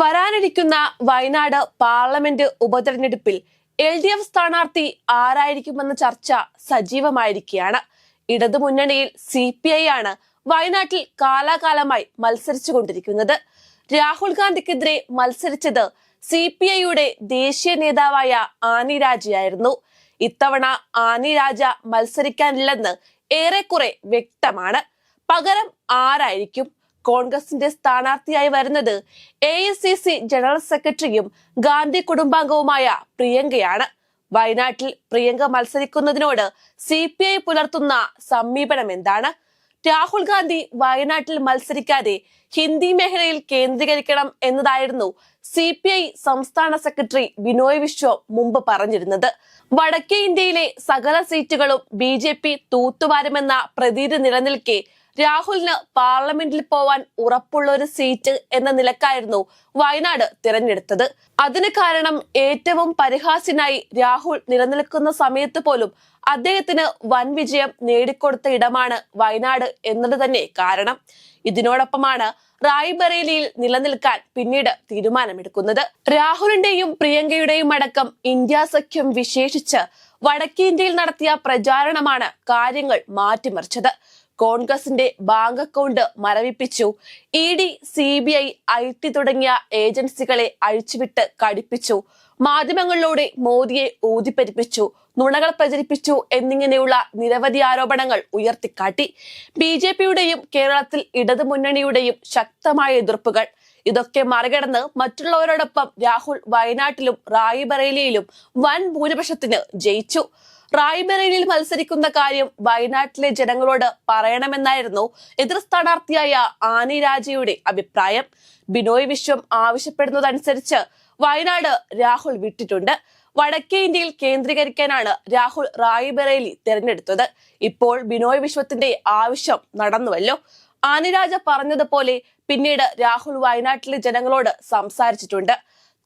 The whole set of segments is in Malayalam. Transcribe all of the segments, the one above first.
വരാനിരിക്കുന്ന വയനാട് പാർലമെന്റ് ഉപതെരഞ്ഞെടുപ്പിൽ എൽ ഡി എഫ് സ്ഥാനാർത്ഥി ആരായിരിക്കുമെന്ന ചർച്ച സജീവമായിരിക്കുകയാണ്. ഇടതുമുന്നണിയിൽ സി പി ഐ ആണ് വയനാട്ടിൽ കാലാകാലമായി മത്സരിച്ചു കൊണ്ടിരിക്കുന്നത് രാഹുൽ ഗാന്ധിക്കെതിരെ മത്സരിച്ചത് സി പി ഐയുടെ ദേശീയ നേതാവായ ആനി രാജയായിരുന്നു. ഇത്തവണ ആനി രാജ മത്സരിക്കാനില്ലെന്ന് ഏറെക്കുറെ വ്യക്തമാണ്. പകരം ആരായിരിക്കും കോൺഗ്രസിന്റെ സ്ഥാനാർത്ഥിയായി വരുന്നത് എ ജനറൽ സെക്രട്ടറിയും ഗാന്ധി കുടുംബാംഗവുമായ പ്രിയങ്കയാണ്. വയനാട്ടിൽ പ്രിയങ്ക മത്സരിക്കുന്നതിനോട് സി പുലർത്തുന്ന സമീപനം എന്താണ്? രാഹുൽ ഗാന്ധി വയനാട്ടിൽ മത്സരിക്കാതെ ഹിന്ദി മേഖലയിൽ കേന്ദ്രീകരിക്കണം എന്നതായിരുന്നു സി പി ഐ സംസ്ഥാന സെക്രട്ടറി ബിനോയ് വിശ്വം മുമ്പ് പറഞ്ഞിരുന്നത്. വടക്കേ ഇന്ത്യയിലെ സകല സീറ്റുകളും ബി ജെ പി തൂത്തുവാരുമെന്ന പ്രതീതി നിലനിൽക്കെ രാഹുലിന് പാർലമെന്റിൽ പോവാൻ ഉറപ്പുള്ള ഒരു സീറ്റ് എന്ന നിലക്കായിരുന്നു വയനാട് തിരഞ്ഞെടുത്തത്. അതിന് കാരണം ഏറ്റവും പരിഹാസ്യനായി രാഹുൽ നിലനിൽക്കുന്ന സമയത്ത് പോലും അദ്ദേഹത്തിന് വൻ വിജയം നേടിക്കൊടുത്ത ഇടമാണ് വയനാട് എന്നത് തന്നെ കാരണം. ഇതിനോടൊപ്പമാണ് റായ്ബറേലിയിൽ നിലനിൽക്കാൻ പിന്നീട് തീരുമാനമെടുക്കുന്നത്. രാഹുലിന്റെയും പ്രിയങ്കയുടെയും അടക്കം ഇന്ത്യ സഖ്യം വിശേഷിച്ച് വടക്കേ ഇന്ത്യയിൽ നടത്തിയ പ്രചാരണമാണ് കാര്യങ്ങൾ മാറ്റിമറിച്ചത്. കോൺഗ്രസിന്റെ bank account മരവിപ്പിച്ചു. E D C B I I T തുടങ്ങിയ ഏജൻസികളെ അഴിച്ചുവിട്ട് കടിപ്പിച്ചു. മാധ്യമങ്ങളിലൂടെ മോദിയെ ഊതിപ്പെരിപ്പിച്ചു നുണകൾ പ്രചരിപ്പിച്ചു എന്നിങ്ങനെയുള്ള നിരവധി ആരോപണങ്ങൾ ഉയർത്തിക്കാട്ടി. ബി ജെ പിയുടെയും കേരളത്തിൽ ഇടതുമുന്നണിയുടെയും ശക്തമായ എതിർപ്പുകൾ. ഇതൊക്കെ മറികടന്ന് മറ്റുള്ളവരോടൊപ്പം രാഹുൽ വയനാട്ടിലും റായ്ബറേലിയിലും വൻ ഭൂരിപക്ഷത്തിന് ജയിച്ചു. റായ്ബറേലിയിൽ മത്സരിക്കുന്ന കാര്യം വയനാട്ടിലെ ജനങ്ങളോട് പറയണമെന്നായിരുന്നു എതിർ സ്ഥാനാർത്ഥിയായ ആനി രാജയുടെ അഭിപ്രായം. ബിനോയ് വിശ്വം ആവശ്യപ്പെടുന്നതനുസരിച്ച് വയനാട് രാഹുൽ വിട്ടിട്ടുണ്ട്. വടക്കേ ഇന്ത്യയിൽ കേന്ദ്രീകരിക്കാനാണ് രാഹുൽ റായ്ബറേലി തെരഞ്ഞെടുത്തത്. ഇപ്പോൾ ബിനോയ് വിശ്വത്തിന്റെ ആവശ്യം നടന്നുവല്ലോ. ആനിരാജ പറഞ്ഞതുപോലെ പിന്നീട് രാഹുൽ വയനാട്ടിലെ ജനങ്ങളോട് സംസാരിച്ചിട്ടുണ്ട്.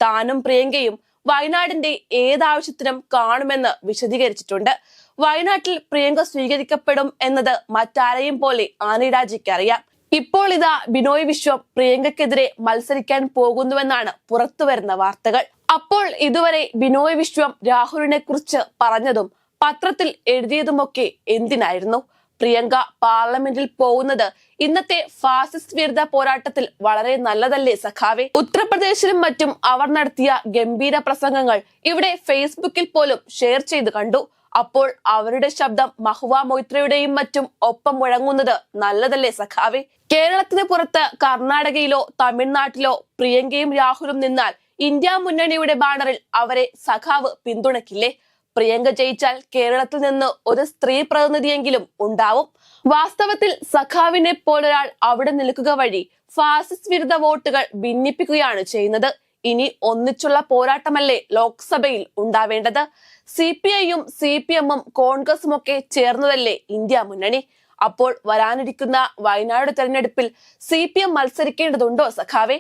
താനും പ്രിയങ്കയും വയനാടിന്റെ ഏതാവശ്യത്തിനും കാണുമെന്ന് വിശദീകരിച്ചിട്ടുണ്ട്. വയനാട്ടിൽ പ്രിയങ്ക സ്വീകരിക്കപ്പെടും എന്നത് മറ്റാരെയും പോലെ ആനിരാജിക്ക് അറിയാം. ഇപ്പോൾ ഇതാ ബിനോയ് വിശ്വം പ്രിയങ്കക്കെതിരെ മത്സരിക്കാൻ പോകുന്നുവെന്നാണ് പുറത്തുവരുന്ന വാർത്തകൾ. അപ്പോൾ ഇതുവരെ ബിനോയ് വിശ്വം രാഹുലിനെ കുറിച്ച് പറഞ്ഞതും പത്രത്തിൽ എഴുതിയതുമൊക്കെ എന്തിനായിരുന്നു? പ്രിയങ്ക പാർലമെന്റിൽ പോകുന്നത്. ഇന്നത്തെ ഫാസിസ്റ്റ് വിരുദ്ധ പോരാട്ടത്തിൽ വളരെ നല്ലതല്ലേ സഖാവെ? ഉത്തർപ്രദേശിലും മറ്റും അവർ നടത്തിയ ഗംഭീര പ്രസംഗങ്ങൾ ഇവിടെ ഫേസ്ബുക്കിൽ പോലും ഷെയർ ചെയ്ത് കണ്ടു. അപ്പോൾ അവരുടെ ശബ്ദം മഹുവ മൊയ്ത്രയുടെയും മറ്റും ഒപ്പം മുഴങ്ങുന്നത് നല്ലതല്ലേ സഖാവെ? കേരളത്തിന് പുറത്ത് കർണാടകയിലോ തമിഴ്നാട്ടിലോ പ്രിയങ്കയും രാഹുലും നിന്നാൽ ഇന്ത്യ മുന്നണിയുടെ ബാനറിൽ അവരെ സഖാവ് പിന്തുണയ്ക്കില്ലേ? പ്രിയങ്ക ജയിച്ചാൽ കേരളത്തിൽ നിന്ന് ഒരു സ്ത്രീ പ്രതിനിധിയെങ്കിലും ഉണ്ടാവും. വാസ്തവത്തിൽ സഖാവിനെ പോലൊരാൾ അവിടെ നിൽക്കുക വഴി ഫാസിസ്റ്റ് വിരുദ്ധ വോട്ടുകൾ ഭിന്നിപ്പിക്കുകയാണ് ചെയ്യുന്നത്. ഇനി ഒന്നിച്ചുള്ള പോരാട്ടമല്ലേ ലോക്സഭയിൽ ഉണ്ടാവേണ്ടത്? സി പി ഐയും സി പി എമ്മും കോൺഗ്രസും ഒക്കെ ചേർന്നതല്ലേ ഇന്ത്യ മുന്നണി? അപ്പോൾ വരാനിരിക്കുന്ന വയനാട് തെരഞ്ഞെടുപ്പിൽ സി പി എം മത്സരിക്കേണ്ടതുണ്ടോ സഖാവേ?